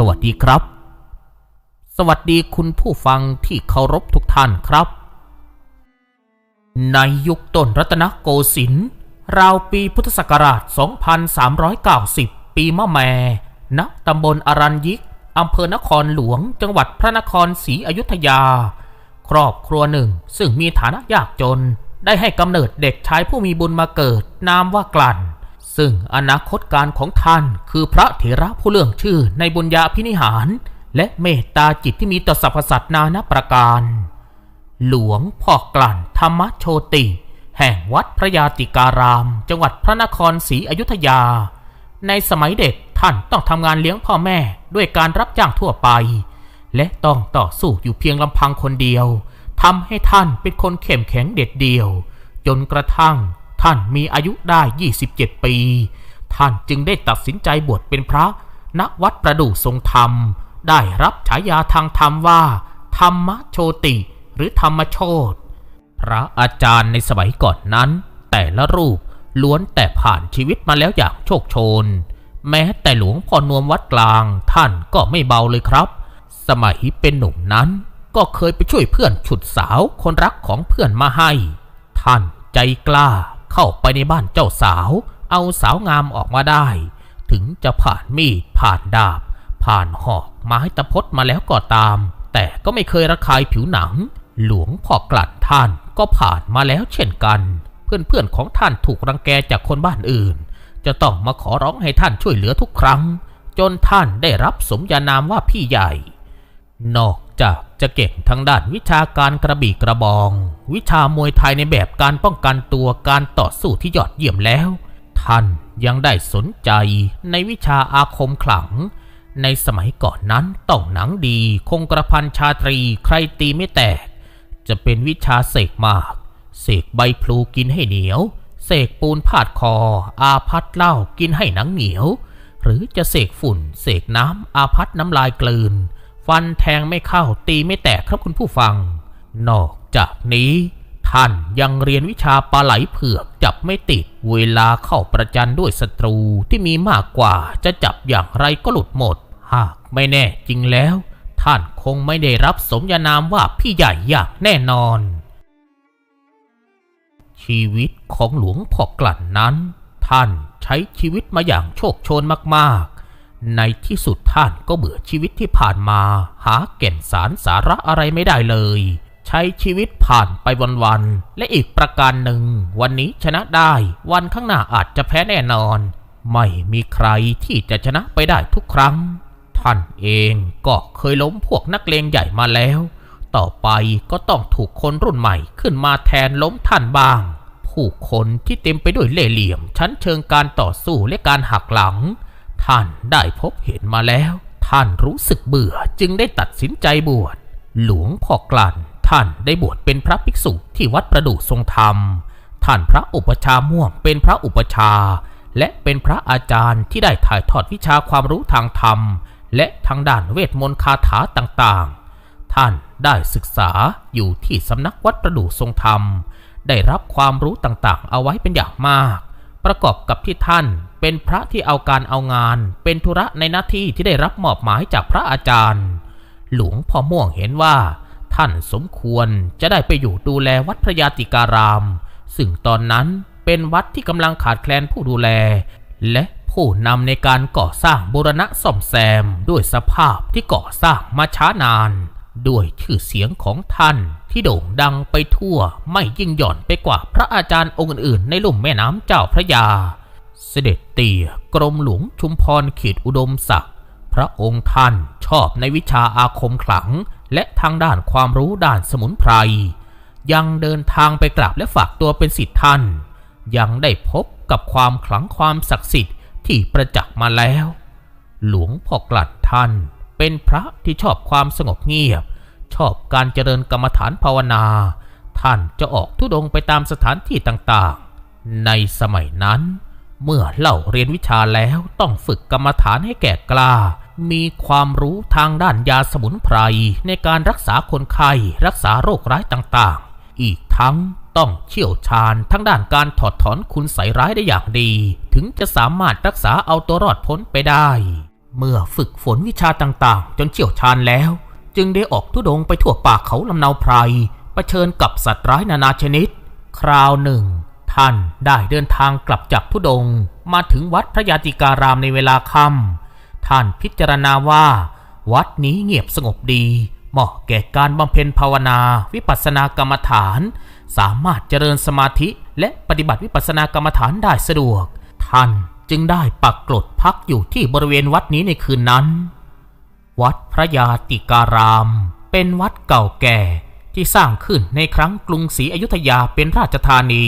สวัสดีครับ สวัสดีคุณผู้ฟังที่เคารพทุกท่านครับ ในยุคต้นรัตนโกสินทร์ราวปีพุทธศักราช 2390 ปีมะแม่ณตำบลอรัญยิกอำเภอนครหลวง จังหวัดพระนครศรีอยุธยา ครอบครัวหนึ่งซึ่งมีฐานะยากจน ได้ให้กำเนิดเด็กชายผู้มีบุญมาเกิด นามว่ากลั่น ซึ่งอนาคตการของท่านคือพระเถระผู้เลื่องชื่อในบุญญาพินิหาร และเมตตาจิตที่มีต่อสรรพสัตว์นานาประการ หลวงพ่อกลั่นธรรมโชติ แห่งวัดพระยาติการาม จังหวัดพระนครศรีอยุธยา ในสมัยเด็กท่านต้องทำงานเลี้ยงพ่อแม่ด้วยการรับจ้างทั่วไป และต้องต่อสู้อยู่เพียงลำพังคนเดียวทำให้ท่านเป็นคนเข้มแข็งเด็ดเดี่ยว จนกระทั่ง ท่านมีอายุได้ 27 ปี ท่านจึงได้ตัดสินใจบวชเป็นพระ ณ วัดประดู่ทรงธรรม ได้รับฉายาทางธรรมว่า ธรรมโชติหรือธรรมโชตพระอาจารย์ในสมัยก่อนนั้น แต่ละรูปล้วนแต่ผ่านชีวิตมาแล้วอย่างโชคโชน แม้แต่หลวงพ่อนวมวัดกลางท่านก็ไม่เบาเลยครับ สมัยเป็นหนุ่มนั้นก็เคยไปช่วยเพื่อนฉุดสาวคนรักของเพื่อนมาให้ ท่านใจกล้า เข้าไปในบ้านเจ้าสาว เอาสาวงามออกมาได้ ถึงจะผ่านมีดผ่านดาบ ผ่านหอกไม้ตะพดมาแล้วก็ตาม แต่ก็ไม่เคยระคายผิวหนัง หลวงพ่อกลัดท่านก็ผ่านมาแล้วเช่นกัน เพื่อนๆของท่านถูกรังแกจากคนบ้านอื่น จะต้องมาขอร้องให้ท่านช่วยเหลือทุกครั้ง จนท่านได้รับสมญานามว่าพี่ใหญ่ นอกจากจะเก่งทางด้านวิชาการกระบี่กระบอง วิชามวยไทยในแบบการป้องกันตัวการต่อสู้ที่ยอดเยี่ยมแล้ว ท่านยังได้สนใจในวิชาอาคมขลัง ในสมัยก่อนนั้นต้องหนังดี คงกระพันชาตรีใครตีไม่แตก จะเป็นวิชาเสกมาก เสกใบพลูกินให้เหนียว เสกปูนพาดคอ อาพัดเหล้ากินให้หนังเหนียว หรือจะเสกฝุ่น เสกน้ำอาพัดน้ำลายกลืน ฟันแทงไม่เข้าตีไม่แตกครับคุณผู้ฟัง นอกจากนี้ท่านยังเรียนวิชาปลาไหลเผือกจับไม่ติด เวลาเข้าประจันด้วยศัตรูที่มีมากกว่าจะจับอย่างไรก็หลุดหมด หากไม่แน่จริงแล้ว ท่านคงไม่ได้รับสมญานามว่าพี่ใหญ่อย่างแน่นอน ชีวิตของหลวงพ่อกลั่นนั้น ท่านใช้ชีวิตมาอย่างโชคโชนมาก ในที่สุดท่านก็เบื่อชีวิตที่ผ่านมา หาแก่นสารสาระอะไรไม่ได้เลย ใช้ชีวิตผ่านไปวันๆและอีกประการหนึ่ง วันนี้ชนะได้ วันข้างหน้าอาจจะแพ้แน่นอน ไม่มีใครที่จะชนะไปได้ทุกครั้ง ท่านเองก็เคยล้มพวกนักเลงใหญ่มาแล้ว ต่อไปก็ต้องถูกคนรุ่นใหม่ขึ้นมาแทนล้มท่านบ้าง ผู้คนที่เต็มไปด้วยเล่ห์เหลี่ยมชั้นเชิงการต่อสู้และการหักหลัง ท่านได้พบเห็นมาแล้ว ท่านรู้สึกเบื่อจึงได้ตัดสินใจบวช หลวงพ่อกลั่น ท่านได้บวชเป็นพระภิกษุที่วัดประดู่ทรงธรรม ท่านพระอุปชาม่วงเป็นพระอุปชา และเป็นพระอาจารย์ที่ได้ถ่ายทอดวิชาความรู้ทางธรรม และทางด้านเวทมนต์คาถาต่างๆ ท่านได้ศึกษาอยู่ที่สำนักวัดประดู่ทรงธรรม ได้รับความรู้ต่างๆ เอาไว้เป็นอย่างมาก ประกอบกับที่ท่าน เป็นพระที่เอาการเอางาน เป็นธุระในหน้าที่ที่ได้รับมอบหมายจากพระอาจารย์ หลวงพ่อม่วงเห็นว่า ท่านสมควรจะได้ไปอยู่ดูแลวัดพระยาติการาม ซึ่งตอนนั้นเป็นวัดที่กำลังขาดแคลนผู้ดูแล และผู้นำในการก่อสร้างบูรณะซ่อมแซมด้วยสภาพที่ก่อสร้างมาช้านาน ด้วยชื่อเสียงของท่านที่โด่งดังไปทั่วไม่ยิ่งหย่อนไปกว่าพระอาจารย์องค์อื่นในลุ่มแม่น้ำเจ้าพระยา เสด็จเตี่ยกรมหลวงชุมพรเขตอุดมศักดิ์พระองค์ท่านชอบในวิชาอาคมขลัง และทางด้านความรู้ด้านสมุนไพร ยังเดินทางไปกราบและฝากตัวเป็นศิษย์ท่าน ยังได้พบกับความขลังความศักดิ์สิทธิ์ที่ประจักษ์มาแล้ว หลวงพ่อกลัดท่าน เป็นพระที่ชอบความสงบเงียบ ชอบการเจริญกรรมฐานภาวนา ท่านจะออกทุดงไปตามสถานที่ต่างๆ ในสมัยนั้น เมื่อเล่าเรียนวิชาแล้วต้องฝึกกรรมฐานให้แก่กล้า มีความรู้ทางด้านยาสมุนไพรในการรักษาคนไข้รักษาโรคร้ายต่างๆ อีกทั้งต้องเชี่ยวชาญทั้งด้านการถอดถอนคุณใส่ร้ายได้อย่างดี ถึงจะสามารถรักษาเอาตัวรอดพ้นไปได้ เมื่อฝึกฝนวิชาต่างๆ จนเชี่ยวชาญแล้ว จึงได้ออกทุดงไปทั่วป่าเขาลำเนาไพรเผชิญกับสัตว์ร้ายนานาชนิด คราวหนึ่ง ท่านได้เดินทางกลับจากทุดงมาถึงวัดพระยาติการามในเวลาค่ำท่านพิจารณาว่า วัดนี้เงียบสงบดี เหมาะแก่การบำเพ็ญภาวนาวิปัสสนากรรมฐาน สามารถเจริญสมาธิและปฏิบัติวิปัสสนากรรมฐานได้สะดวก ท่านจึงได้ปักกลดพักอยู่ที่บริเวณวัดนี้ในคืนนั้น วัดพระยาติการาม เป็นวัดเก่าแก่ที่สร้างขึ้นในครั้งกรุงศรีอยุธยาเป็นราชธานี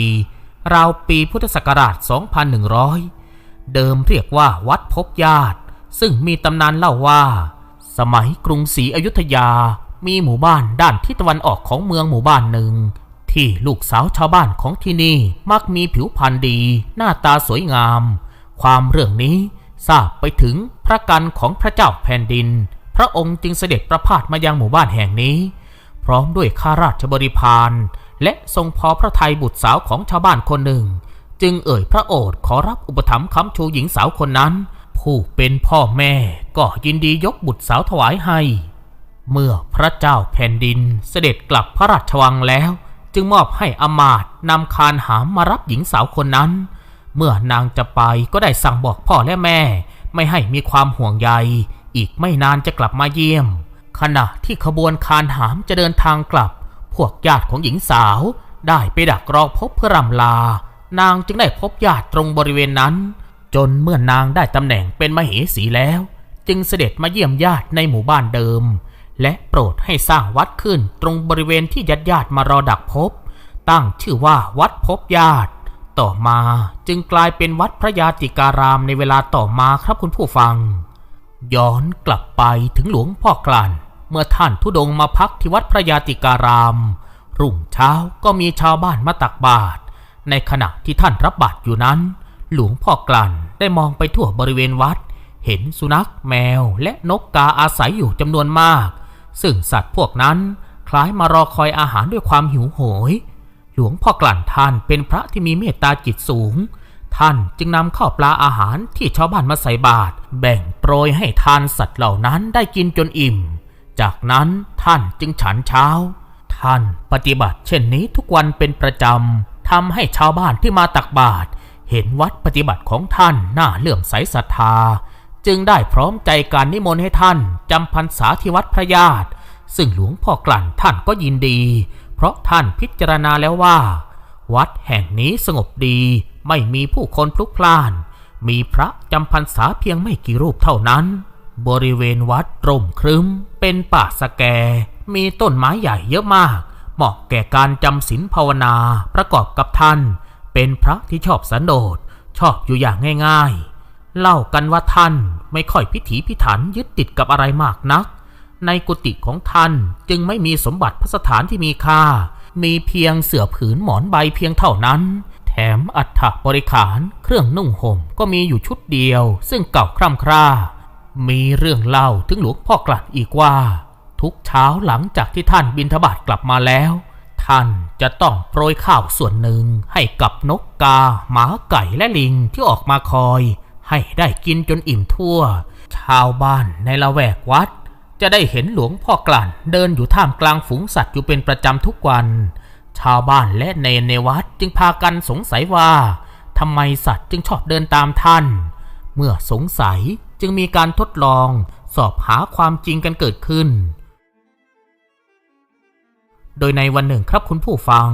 ราวปีพุทธศักราช 2100 เดิมเรียกว่าวัดพบญาติ ซึ่งมีตำนานเล่าว่า สมัยกรุงศรีอยุธยา มีหมู่บ้านด้านทิศตะวันออกของเมืองหมู่บ้านหนึ่ง ที่ลูกสาวชาวบ้านของที่นี่มักมีผิวพรรณดี หน้าตาสวยงาม ความเรื่องนี้ทราบไปถึงพระกันของพระเจ้าแผ่นดิน พระองค์จึงเสด็จประพาสมายังหมู่บ้านแห่งนี้ พร้อมด้วยข้าราชบริพาร และทรงพอพระทัยบุตรสาวของชาวบ้านคนหนึ่ง จึงเอ่ยพระโอษฐ์ขอรับอุปถัมภ์ค้ำชูหญิงสาวคนนั้น ผู้เป็นพ่อแม่ก็ยินดียกบุตรสาวถวายให้ เมื่อพระเจ้าแผ่นดินเสด็จกลับพระราชวังแล้ว จึงมอบให้อมาต์นำคานหามมารับหญิงสาวคนนั้น เมื่อนางจะไปก็ได้สั่งบอกพ่อและแม่ ไม่ให้มีความห่วงใยอีกไม่นานจะกลับมาเยี่ยม ขณะที่ขบวนคานหามจะเดินทางกลับ พวกญาติของหญิงสาวได้ไปดักรอพบเพื่อรำลา นางจึงได้พบญาติตรงบริเวณนั้น จนเมื่อนางได้ตำแหน่งเป็นมเหสีแล้ว จึงเสด็จมาเยี่ยมญาติในหมู่บ้านเดิม และโปรดให้สร้างวัดขึ้นตรงบริเวณที่ญาติญาติมารอดักพบ ตั้งชื่อว่าวัดพบญาติ ต่อมาจึงกลายเป็นวัดพระยาติการามในเวลาต่อมาครับคุณผู้ฟัง ย้อนกลับไปถึงหลวงพ่อกลั่น เมื่อท่านทุดงมาพักที่วัดพระยาติการาม รุ่งเช้าก็มีชาวบ้านมาตักบาตรในขณะที่ท่านรับบาตรอยู่นั้น หลวงพ่อกลั่นได้มองไปทั่วบริเวณวัด เห็นสุนัขแมวและนกกาอาศัยอยู่จำนวนมาก ซึ่งสัตว์พวกนั้นคล้ายมารอคอยอาหารด้วยความหิวโหย หลวงพ่อกลั่นท่านเป็นพระที่มีเมตตาจิตสูง ท่านจึงนำข้าวปลาอาหารที่ชาวบ้านมาใส่บาตรแบ่งโปรยให้ทานสัตว์เหล่านั้นได้กินจนอิ่ม จากนั้นท่านจึงฉันเช้า ท่านปฏิบัติเช่นนี้ทุกวันเป็นประจำทำให้ชาวบ้านที่มาตักบาตรเห็นวัดปฏิบัติของท่านน่าเลื่อมใสศรัทธา จึงได้พร้อมใจการนิมนต์ให้ท่านจำพรรษาที่วัดพระญาติ ซึ่งหลวงพ่อกลั่นท่านก็ยินดี เพราะท่านพิจารณาแล้วว่า วัดแห่งนี้สงบดีไม่มีผู้คนพลุกพล่าน มีพระจำพรรษาเพียงไม่กี่รูปเท่านั้น บริเวณวัดร่มครึ้ม เป็นป่าสแก มีต้นไม้ใหญ่เยอะมาก เหมาะแก่การจำศีลภาวนาประกอบกับท่าน เป็นพระที่ชอบสันโดษ ชอบอยู่อย่างง่าย ๆ เล่ากันว่าท่านไม่ค่อยพิถีพิถันยึดติดกับอะไรมากนัก ในกุฏิของท่านจึงไม่มีสมบัติพระสถานที่มีค่า มีเพียงเสื่อผืนหมอนใบเพียงเท่านั้น แถมอัฐบริขาร เครื่องนุ่งห่มก็มีอยู่ชุดเดียว ซึ่งเก่าคร่ำคร่า มีเรื่องเล่าถึงหลวงพ่อกลัดอีกว่า ทุกเช้าหลังจากที่ท่านบินทบาทกลับมาแล้ว ท่านจะต้องโปรยข้าวส่วนหนึ่งให้กับนกกา หมาไก่และลิงที่ออกมาคอย ให้ได้กินจนอิ่มทั่ว ชาวบ้านในละแวกวัด จะได้เห็นหลวงพ่อกลั่นเดินอยู่ท่ามกลางฝูงสัตว์อยู่เป็นประจำทุกวัน ชาวบ้านและเนนในวัดจึงพากันสงสัยว่าทำไมสัตว์จึงชอบเดินตามท่าน เมื่อสงสัย จึงมีการทดลองสอบหาความจริงกันเกิดขึ้น โดยในวันหนึ่งครับคุณผู้ฟัง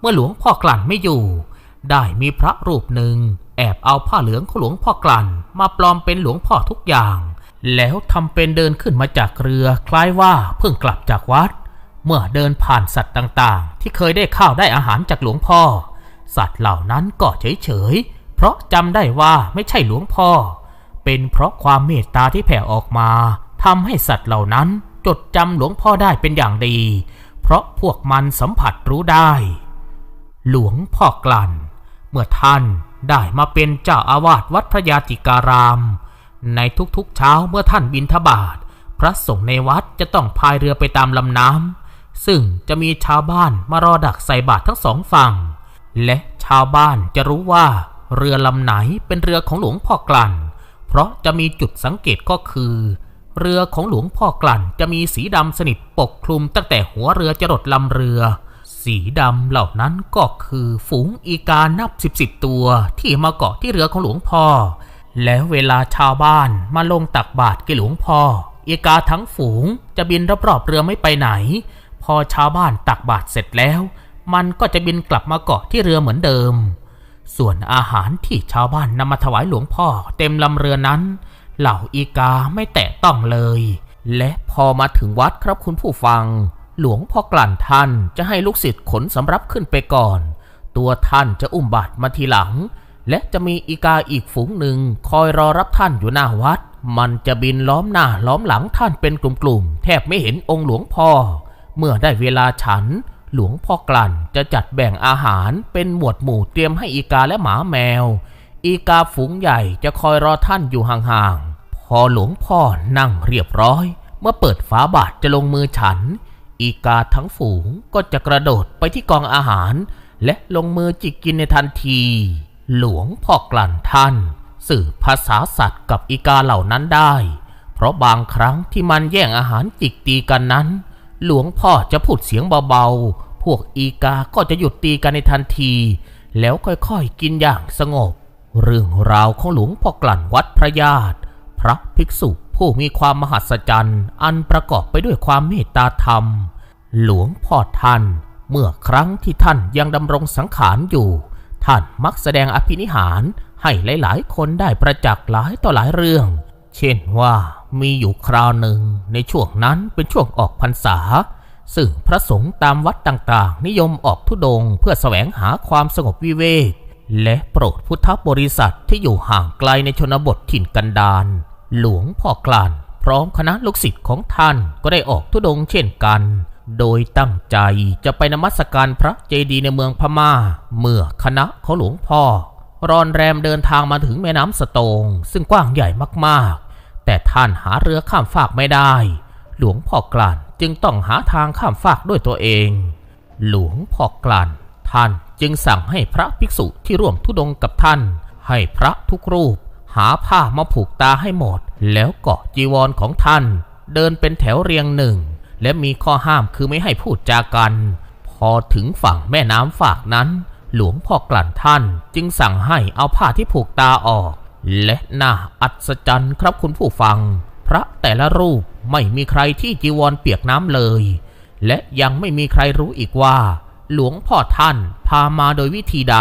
เมื่อหลวงพ่อกลั่นไม่อยู่ ได้มีพระรูปหนึ่ง แอบเอาผ้าเหลืองของหลวงพ่อกลั่น มาปลอมเป็นหลวงพ่อทุกอย่าง แล้วทำเป็นเดินขึ้นมาจากเรือ คล้ายว่าเพิ่งกลับจากวัด เมื่อเดินผ่านสัตว์ต่างๆ ที่เคยได้ข้าวได้อาหารจากหลวงพ่อ สัตว์เหล่านั้นก็เฉยๆเพราะจำได้ว่าไม่ใช่หลวงพ่อ เป็นเพราะความเมตตาที่แผ่ออกมาทำให้สัตว์เหล่านั้นจดจำหลวงพ่อได้เป็นอย่างดี เพราะพวกมันสัมผัสรู้ได้ หลวงพ่อกลั่น เมื่อท่านได้มาเป็นเจ้าอาวาสวัดพระยาติการาม ในทุกๆเช้าเมื่อท่านบินทบาทพระสงฆ์ในวัดจะต้องพายเรือไปตามลำน้ำซึ่งจะมีชาวบ้านมารอดักใส่บาตรทั้งสองฝั่ง และชาวบ้านจะรู้ว่าเรือลำไหนเป็นเรือของหลวงพ่อกลั่น เพราะจะมีจุดสังเกตก็คือ เรือของหลวงพ่อกลั่นจะมีสีดำสนิทปกคลุมตั้งแต่หัวเรือจรดลำเรือ สีดำเหล่านั้นก็คือฝูงอีกานับสิบสิบตัวที่มาเกาะที่เรือของหลวงพ่อ แล้วเวลาชาวบ้านมาลงตักบาตรกับหลวงพ่ออีกาทั้งฝูงจะบินรอบๆเรือไม่ไปไหน พอชาวบ้านตักบาตรเสร็จแล้ว มันก็จะบินกลับมาเกาะที่เรือเหมือนเดิม ส่วนอาหารที่ชาวบ้านนำมาถวายหลวงพ่อเต็มลำเรือนั้น เหล่าอีกาไม่แตะต้องเลย และพอมาถึงวัดครับคุณผู้ฟัง หลวงพ่อกลั่นท่านจะให้ลูกศิษย์ขนสำรับขึ้นไปก่อน ตัวท่านจะอุ้มบาตรมาทีหลัง และจะมีอีกาอีกฝูงหนึ่งคอยรอรับท่านอยู่หน้าวัด มันจะบินล้อมหน้าล้อมหลังท่านเป็นกลุ่มๆแทบไม่เห็นองค์หลวงพ่อ เมื่อได้เวลาฉัน หลวงพ่อกลั่นจะจัดแบ่งอาหารเป็นหมวดหมู่เตรียมให้อีกาและหมาแมว อีกาฝูงใหญ่จะคอยรอท่านอยู่ห่างๆ พอหลวงพ่อนั่งเรียบร้อย เมื่อเปิดฝาบาทจะลงมือฉัน อีกาทั้งฝูงก็จะกระโดดไปที่กองอาหาร และลงมือจิกกินในทันที หลวงพ่อกลั่นท่าน สื่อภาษาสัตว์กับอีกาเหล่านั้นได้ เพราะบางครั้งที่มันแย่งอาหารจิกตีกันนั้น หลวงพ่อจะพูดเสียงเบาๆ พวกอีกาก็จะหยุดตีกันในทันที แล้วค่อยๆกินอย่างสงบ เรื่องราวของหลวงพ่อกลั่นวัดพระญาติ พระภิกษุผู้มีความมหัศจรรย์ อันประกอบไปด้วยความเมตตาธรรม หลวงพ่อท่าน เมื่อครั้งที่ท่านยังดำรงสังขารอยู่ ท่านมักแสดงอภินิหารให้หลายๆ คนได้ประจักษ์หลายต่อหลายเรื่อง เช่นว่า มีอยู่คราวหนึ่งในช่วงนั้นเป็นช่วงออกพรรษา ซึ่งพระสงฆ์ตามวัดต่างๆ นิยมออกทุดงเพื่อแสวงหาความสงบวิเวก และโปรดพุทธบริษัทที่อยู่ห่างไกลในชนบทถิ่นกันดารหลวงพ่อกลั่นพร้อมคณะลูกศิษย์ของท่านก็ได้ออกทุดงเช่นกัน โดยตั้งใจจะไปนมัสการพระเจดีย์ในเมืองพม่า เมื่อคณะของหลวงพ่อ รอนแรมเดินทางมาถึงแม่น้ำสโตงซึ่งกว้างใหญ่มากๆ แต่ท่านหาเรือข้ามฟากไม่ได้ หลวงพ่อกลั่นจึงต้องหาทางข้ามฟากด้วยตัวเอง หลวงพ่อกลั่นท่านจึงสั่งให้พระภิกษุที่ร่วมทุดงกับท่าน ให้พระทุกรูป หาผ้ามาผูกตาให้หมด แล้วเกาะจีวรของท่าน เดินเป็นแถวเรียงหนึ่ง และมีข้อห้ามคือไม่ให้พูดจากัน พอถึงฝั่งแม่น้ำฝากนั้น หลวงพ่อกลั่นท่านจึงสั่งให้เอาผ้าที่ผูกตาออก และน่าอัศจรรย์ครับคุณผู้ฟัง พระแต่ละรูปไม่มีใครที่จีวรเปียกน้ำเลย และยังไม่มีใครรู้อีกว่า หลวงพ่อท่านพามาโดยวิธีใด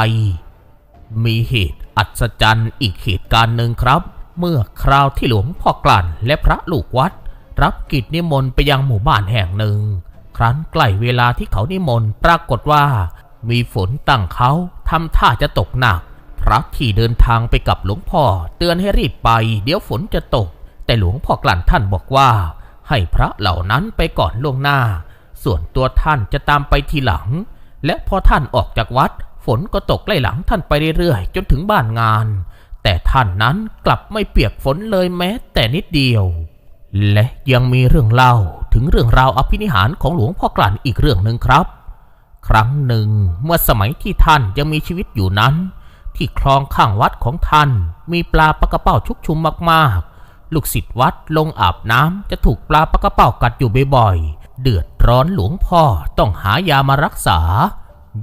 มีเหตุอัศจรรย์อีกเหตุการณ์หนึ่งครับ เมื่อคราวที่หลวงพ่อกลั่นและพระลูกวัด รับกิจนิมนต์ไปยังหมู่บ้านแห่งหนึ่ง ครั้นใกล้เวลาที่เขานิมนต์ปรากฏว่า มีฝนตั้งเขาทำท่าจะตกหนัก พระที่เดินทางไปกับหลวงพ่อ เตือนให้รีบไป เดี๋ยวฝนจะตก แต่หลวงพ่อกลั่นท่านบอกว่า ให้พระเหล่านั้นไปก่อนล่วงหน้า ส่วนตัวท่านจะตามไปทีหลัง และพอท่านออกจากวัด ฝนก็ตกไล่หลังท่านไปเรื่อยๆจนถึงบ้านงาน แต่ท่านนั้นกลับไม่เปียกฝนเลยแม้แต่นิดเดียว และยังมีเรื่องเล่าถึงเรื่องราวอภินิหารของหลวงพ่อกลั่นอีกเรื่องหนึ่งครับ ครั้งหนึ่งเมื่อสมัยที่ท่านยังมีชีวิตอยู่นั้น ที่คลองข้างวัดของท่าน มีปลาปลากระเป้าชุกชุมมากๆ ลูกศิษย์วัดลงอาบน้ำจะถูกปลาปลากระเป้ากัดอยู่บ่อยๆ เดือดร้อนหลวงพ่อต้องหายามารักษา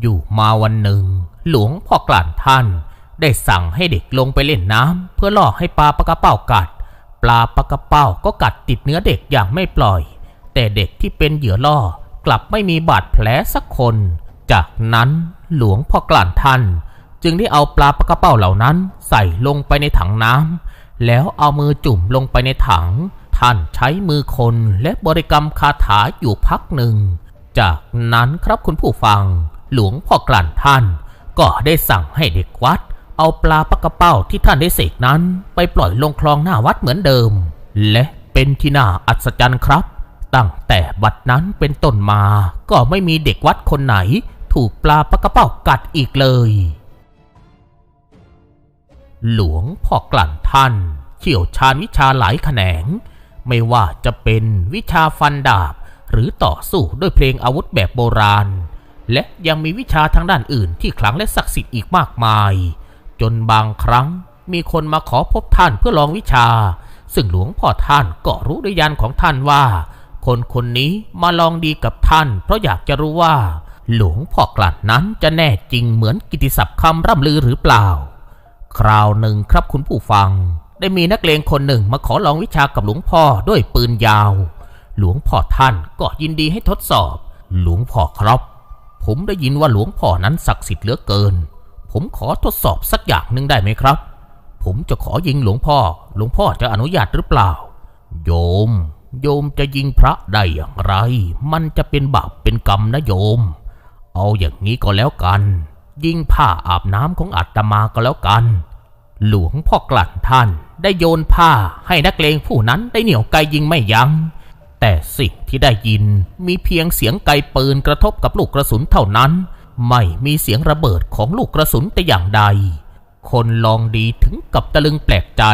อยู่มาวันหนึ่ง หลวงพ่อกลั่นท่าน ได้สั่งให้เด็กลงไปเล่นน้ำเพื่อล่อให้ปลาปลากระเป้ากัด ปลาปลากระเป้าก็กัดติดเนื้อเด็กอย่างไม่ปล่อย แต่เด็กที่เป็นเหยื่อล่อกลับไม่มีบาดแผลสักคน จากนั้นหลวงพ่อกลั่นท่าน จึงได้เอาปลาปลากระเป้าเหล่านั้นใส่ลงไปในถังน้ำแล้วเอามือจุ่มลงไปในถัง ท่านใช้มือคนและบริกรรมคาถาอยู่พักหนึ่ง จากนั้นครับคุณผู้ฟัง หลวงพ่อกลั่นท่าน ก็ได้สั่งให้เด็กวัด เอาปลาปลากระเป้าที่ท่านได้เสกนั้น ไปปล่อยลงคลองหน้าวัดเหมือนเดิม และเป็นที่น่าอัศจรรย์ครับ ตั้งแต่บัดนั้นเป็นต้นมา ก็ไม่มีเด็กวัดคนไหน ถูกปลาปลากระเป้ากัดอีกเลย หลวงพ่อกลั่นท่าน เชี่ยวชาญวิชาหลายแขนง ไม่ว่าจะเป็นวิชาฟันดาบ หรือต่อสู้ด้วยเพลงอาวุธแบบโบราณ และยังมีวิชาทางด้านอื่นที่ขลังและศักดิ์สิทธิ์อีกมากมาย จนบางครั้งมีคนมาขอพบท่านเพื่อลองวิชา ซึ่งหลวงพ่อท่านก็รู้ด้วยญาณของท่านว่า คนคนนี้มาลองดีกับท่าน เพราะอยากจะรู้ว่า หลวงพ่อกลั่นนั้นจะแน่จริงเหมือนกิตติศัพท์คำร่ำลือหรือเปล่า คราวหนึ่งครับคุณผู้ฟัง ได้มีนักเลงคนหนึ่งมาขอลองวิชากับหลวงพ่อด้วยปืนยาว หลวงพ่อท่านก็ยินดีให้ทดสอบ หลวงพ่อครับ ผมได้ยินว่าหลวงพ่อนั้นศักดิ์สิทธิ์เหลือเกิน ผมขอทดสอบสักอย่างหนึ่งได้ไหมครับ ผมจะขอยิงหลวงพ่อ หลวงพ่อจะอนุญาตหรือเปล่า โยม โยมจะยิงพระได้อย่างไร มันจะเป็นบาปเป็นกรรมนะโยม เอาอย่างนี้ก็แล้วกัน ยิงผ้าอาบน้ำของอาตมาก็แล้วกัน หลวงพ่อกลั่นท่านได้โยนผ้าให้นักเลงผู้นั้นได้เหนี่ยวไกยิงไม่ยัง้ง แต่สิ่งที่ได้ยินมีเพียงเสียงไกปืนกระทบกับลูกกระสุนเท่านั้น ไม่มีเสียงระเบิดของลูกกระสุนแต่อย่างใด คนลองดีถึงกับตะลึงแปลกใจ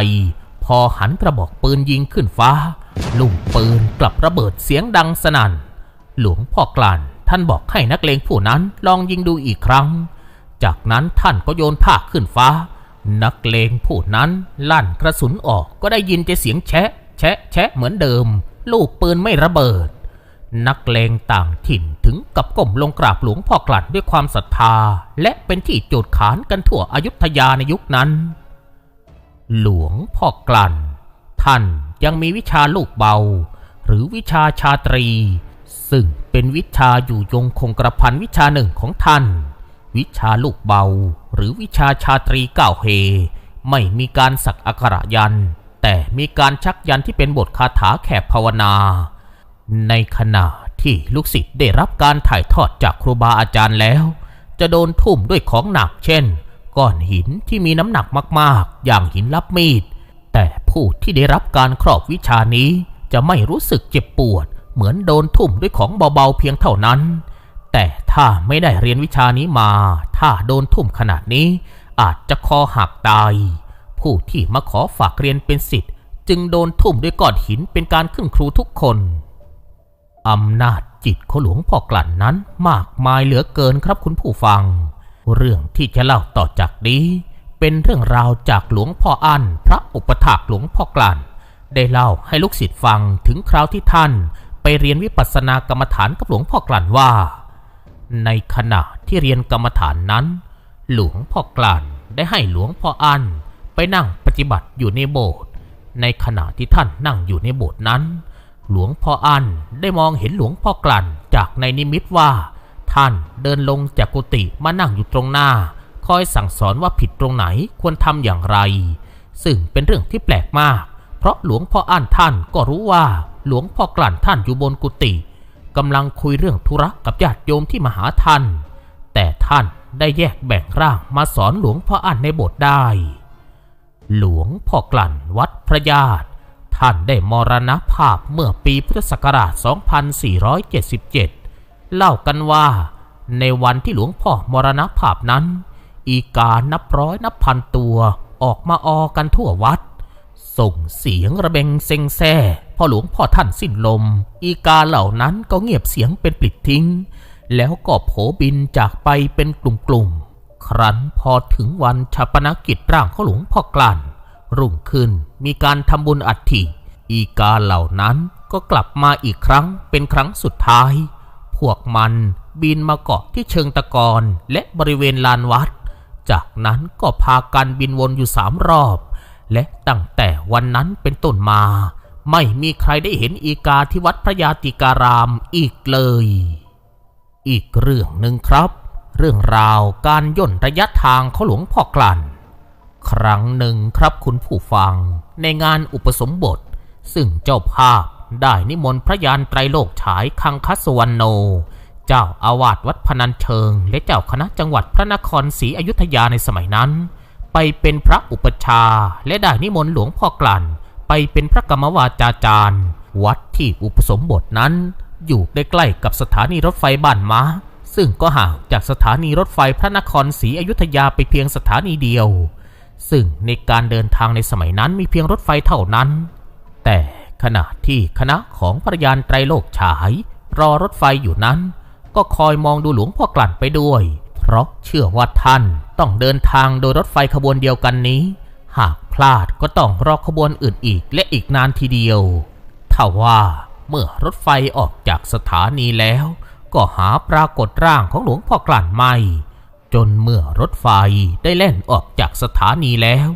พอหันกระบอกปืนยิงขึ้นฟ้า ลูกปืนกลับระเบิดเสียงดังสนั่น หลวงพ่อกลั่นท่านบอกให้นักเลงผู้นั้นลองยิงดูอีกครั้ง จากนั้นท่านก็โยนผ้าขึ้นฟ้า นักเลงผู้นั้นลั่นกระสุนออกก็ได้ยินแต่เสียงแชะ แชะ แชะเหมือนเดิม ลูกปืนไม่ระเบิด นักเลงต่างถิ่นถึงกับก้มลงกราบหลวงพ่อกลั่นด้วยความศรัทธา และเป็นที่โจดขานกันทั่วอยุธยาในยุคนั้น หลวงพ่อกลั่น ท่านยังมีวิชาลูกเบา หรือวิชาชาตรี ซึ่งเป็นวิชาอยู่ยงคงกระพันวิชาหนึ่งของท่าน วิชาลูกเบา หรือวิชาชาตรีเก้าเฮ ไม่มีการสักอักระยัน แต่มีการชักยันที่เป็นบทคาถาแขกภาวนา ในขณะที่ลูกศิษย์ได้รับการถ่ายทอดจากครูบาอาจารย์แล้ว จะโดนทุ่มด้วยของหนักเช่น ก้อนหินที่มีน้ำหนักมากๆ อย่างหินรับมีด แต่ผู้ที่ได้รับการครอบวิชานี้จะไม่รู้สึกเจ็บปวด เหมือนโดนทุ่มด้วยของเบาๆเพียงเท่านั้น ถ้าไม่ได้เรียนวิชานี้มา ถ้าโดนทุ่มขนาดนี้ อาจจะคอหักตาย ผู้ที่มาขอฝากเรียนเป็นสิทธิ์ จึงโดนทุ่มด้วยก้อนหินเป็นการขึ้นครูทุกคนอำนาจจิตของหลวงพ่อกลั่นนั้นมากมายเหลือเกินครับคุณผู้ฟัง เรื่องที่จะเล่าต่อจากนี้ เป็นเรื่องราวจากหลวงพ่ออั้นพระอุปถากหลวงพ่อกลั่น ได้เล่าให้ลูกศิษย์ฟังถึงคราวที่ท่าน ไปเรียนวิปัสสนากรรมฐานกับหลวงพ่อกลั่นว่า ในขณะที่เรียนกรรมฐานนั้น หลวงพ่อกลั่นได้ให้หลวงพ่ออั้นไปนั่งปฏิบัติอยู่ในโบสถ์ในขณะที่ท่านนั่งอยู่ในโบสถ์นั้น หลวงพ่ออั้นได้มองเห็นหลวงพ่อกลั่นจากในนิมิตว่า ท่านเดินลงจากกุฏิมานั่งอยู่ตรงหน้า คอยสั่งสอนว่าผิดตรงไหนควรทำอย่างไร ซึ่งเป็นเรื่องที่แปลกมาก เพราะหลวงพ่ออั้นท่านก็รู้ว่าหลวงพ่อกลั่นท่านอยู่บนกุฏิ กำลังคุยเรื่องธุระกับญาติโยมที่มาหาท่าน แต่ท่านได้แยกแบ่งร่างมาสอนหลวงพ่ออั้นในโบสถ์ได้ หลวงพ่อกลั่นวัดพระญาติ ท่านได้มรณภาพเมื่อปีพุทธศักราช 2477 เล่ากันว่าในวันที่หลวงพ่อมรณภาพนั้น อีกานับร้อยนับพันตัวออกมาออกันทั่ววัด ส่งเสียงระเบงเซ็งแซ่พอหลวงพ่อท่านสิ้นลม อีกาเหล่านั้นก็เงียบเสียงเป็นปลิดทิ้ง แล้วก็โผบินจากไปเป็นกลุ่มๆ ครั้นพอถึงวันชาปนกิจร่างของหลวงพ่อกลั่น รุ่งขึ้นมีการทำบุญอัฐิอีกาเหล่านั้นก็กลับมาอีกครั้งเป็นครั้งสุดท้าย พวกมันบินมาเกาะที่เชิงตะกอนและบริเวณลานวัด จากนั้นก็พากันบินวนอยู่สามรอบ และตั้งแต่วันนั้นเป็นต้นมา ไม่มีใครได้เห็นอีกาที่วัดพระยาติการามอีกเลย อีกเรื่องหนึ่งครับ เรื่องราวการย่นระยะทางเขาหลวงพ่อกลั่น ครั้งหนึ่งครับคุณผู้ฟัง ในงานอุปสมบท ซึ่งเจ้าภาพได้นิมนต์พระยานไตรโลกฉายคังคัสวรรณโน เจ้าอาวาสวัดพนัญเชิง และเจ้าคณะจังหวัดพระนครศรีอยุธยาในสมัยนั้น ไปเป็นพระอุปชาและได้นิมนต์หลวงพ่อกลั่น ไปเป็นพระกรรมวาจาจารย์ วัดที่อุปสมบทนั้น อยู่ใกล้ๆกับสถานีรถไฟบ้านม้า ซึ่งก็ห่างจากสถานีรถไฟพระนครศรีอยุธยาไปเพียงสถานีเดียว ซึ่งในการเดินทางในสมัยนั้นมีเพียงรถไฟเท่านั้น แต่ขณะที่คณะของพระยานไตรโลกฉาย รอรถไฟอยู่นั้น ก็คอยมองดูหลวงพ่อกลั่นไปด้วย เพราะเชื่อว่าท่าน ต้องเดินทางโดยรถไฟขบวนเดียวกันนี้ หากพลาดก็ต้องรอขบวนอื่นอีกและอีกนานทีเดียวถ้าว่าเมื่อรถไฟออกจากสถานีแล้ว ก็หาปรากฏร่างของหลวงพ่อกลั่นไม่ จนเมื่อรถไฟได้แล่นออกจากสถานีแล้ว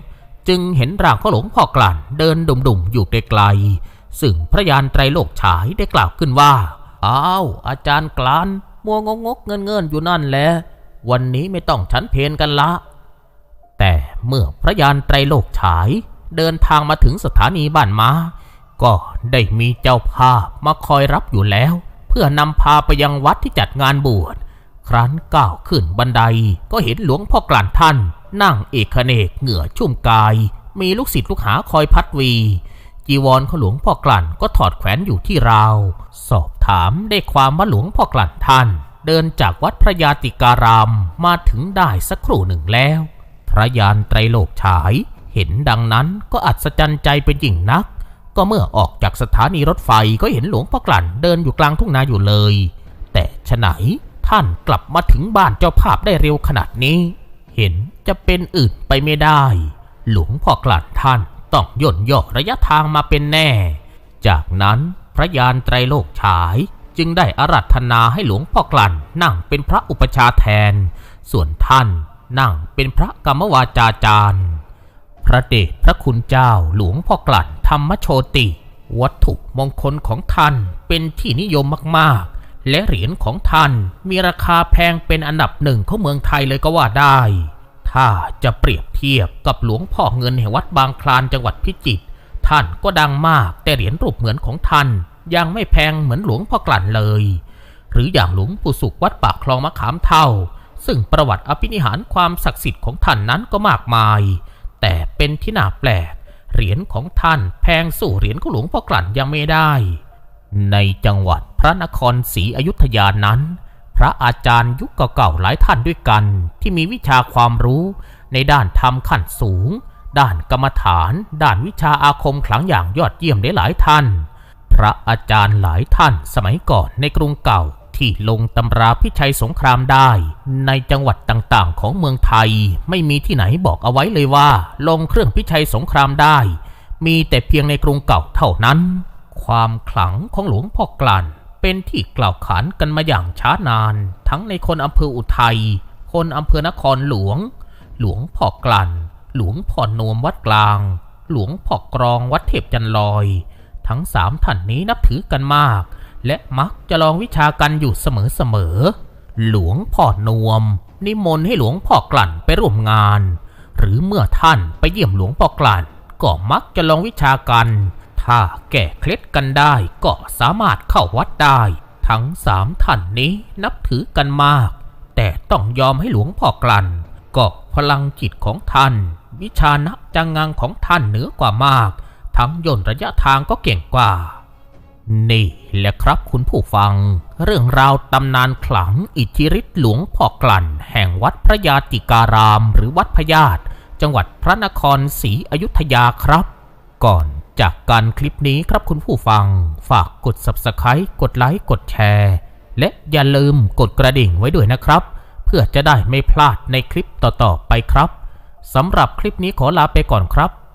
จึงเห็นร่างของหลวงพ่อกลั่นเดินดุ่มๆอยู่ไกลๆซึ่งพระยานไตรโลกฉายได้กล่าวขึ้นว่าอ้าวอาจารย์กลั่นมัวงงกเงินเงินอยู่นั่นแหละ วันนี้ไม่ต้องฉันเพนกันละ แต่เมื่อพระยานไตรโลกฉาย เดินทางมาถึงสถานีบ้านม้า ก็ได้มีเจ้าภาพมาคอยรับอยู่แล้ว เพื่อนำพาไปยังวัดที่จัดงานบวชครั้นก้าวขึ้นบันไดก็เห็นหลวงพ่อกลั่นท่าน นั่งเอกเนกเหงื่อชุ่มกาย มีลูกศิษย์ลูกหาคอยพัดวี จีวรของหลวงพ่อกลั่นก็ถอดแขวนอยู่ที่ราว สอบถามได้ความว่าหลวงพ่อกลั่นท่าน เดินจากวัดพระยาติการามมาถึงได้สักครู่หนึ่งแล้ว พระยานไตรโลกฉาย เห็นดังนั้นก็อัศจรรย์ใจเป็นยิ่งนัก ก็เมื่อออกจากสถานีรถไฟก็เห็นหลวงพ่อกลั่นเดินอยู่กลางทุ่งนาอยู่เลย แต่ฉไหนท่านกลับมาถึงบ้านเจ้าภาพได้เร็วขนาดนี้ เห็นจะเป็นอื่นไปไม่ได้ หลวงพ่อกลั่นท่านต้องย่นย่อระยะทางมาเป็นแน่ จากนั้นพระยานไตรโลกฉาย จึงได้อารัธนาให้หลวงพ่อกลั่นนั่งเป็นพระอุปชาแทน ส่วนท่านนั่งเป็นพระกรรมวาจาจารย์ พระเดชพระคุณเจ้าหลวงพ่อกลั่นธรรมโชติ วัตถุมงคลของท่านเป็นที่นิยมมากๆ และเหรียญของท่านมีราคาแพงเป็นอันดับหนึ่งของเมืองไทยเลยก็ว่าได้ ถ้าจะเปรียบเทียบกับหลวงพ่อเงินแห่งวัดบางคลานจังหวัดพิจิตรท่านก็ดังมากแต่เหรียญรูปเหมือนของท่าน ยังไม่แพงเหมือนหลวงพ่อกลั่นเลย หรืออย่างหลวงปู่สุขวัดปากคลองมะขามเท่า ซึ่งประวัติอภินิหารความศักดิ์สิทธิ์ของท่านนั้นก็มากมาย แต่เป็นที่น่าแปลก เหรียญของท่านแพงสู่เหรียญของหลวงพ่อกลั่นยังไม่ได้ ในจังหวัดพระนครศรีอยุธยานั้น พระอาจารย์ยุคเก่าๆหลายท่านด้วยกัน ที่มีวิชาความรู้ในด้านธรรมขั้นสูงด้านกรรมฐาน ด้านวิชาอาคมขลังอย่างยอดเยี่ยมได้หลายท่าน พระอาจารย์หลายท่านสมัยก่อนในกรุงเก่าที่ลงตำราพิชัยสงครามได้ ในจังหวัดต่างๆ ของเมืองไทย ไม่มีที่ไหนบอกเอาไว้เลยว่า ลงเครื่องพิชัยสงครามได้ มีแต่เพียงในกรุงเก่าเท่านั้น ความขลังของหลวงพ่อกลั่นเป็นที่กล่าวขานกันมาอย่างช้านาน ทั้งในคนอำเภออุทัย คนอำเภอนครหลวง หลวงพ่อกลั่น หลวงพ่อนวมวัดกลาง หลวงพ่อกรองวัดเทพจันลอย ทั้งสามท่านนี้นับถือกันมาก และมักจะลองวิชากันอยู่เสมอๆ หลวงพ่อนวม นิมนต์ให้หลวงพ่อกลั่นไปร่วมงาน หรือเมื่อท่านไปเยี่ยมหลวงพ่อกลั่น ก็มักจะลองวิชากัน ถ้าแก้เคล็ดกันได้ก็สามารถเข้าวัดได้ ทั้งสามท่านนี้นับถือกันมาก แต่ต้องยอมให้หลวงพ่อกลั่น ก็พลังจิตของท่าน วิชานักจังงังของท่านเหนือกว่ามาก ทั้งย่นระยะทางก็เก่งกว่า นี่แหละครับคุณผู้ฟัง เรื่องราวตำนานขลังอิทธิฤทธิหลวงพ่อกลั่น แห่งวัดพระยาติการามหรือวัดพญาตจังหวัดพระนครศรีอยุธยาครับ ก่อนจากการคลิปนี้ครับคุณผู้ฟัง ฝากกด subscribe กดไลค์กดแชร์ และอย่าลืมกดกระดิ่งไว้ด้วยนะครับ เพื่อจะได้ไม่พลาดในคลิปต่อๆไปครับสำหรับคลิปนี้ขอลาไปก่อนครับ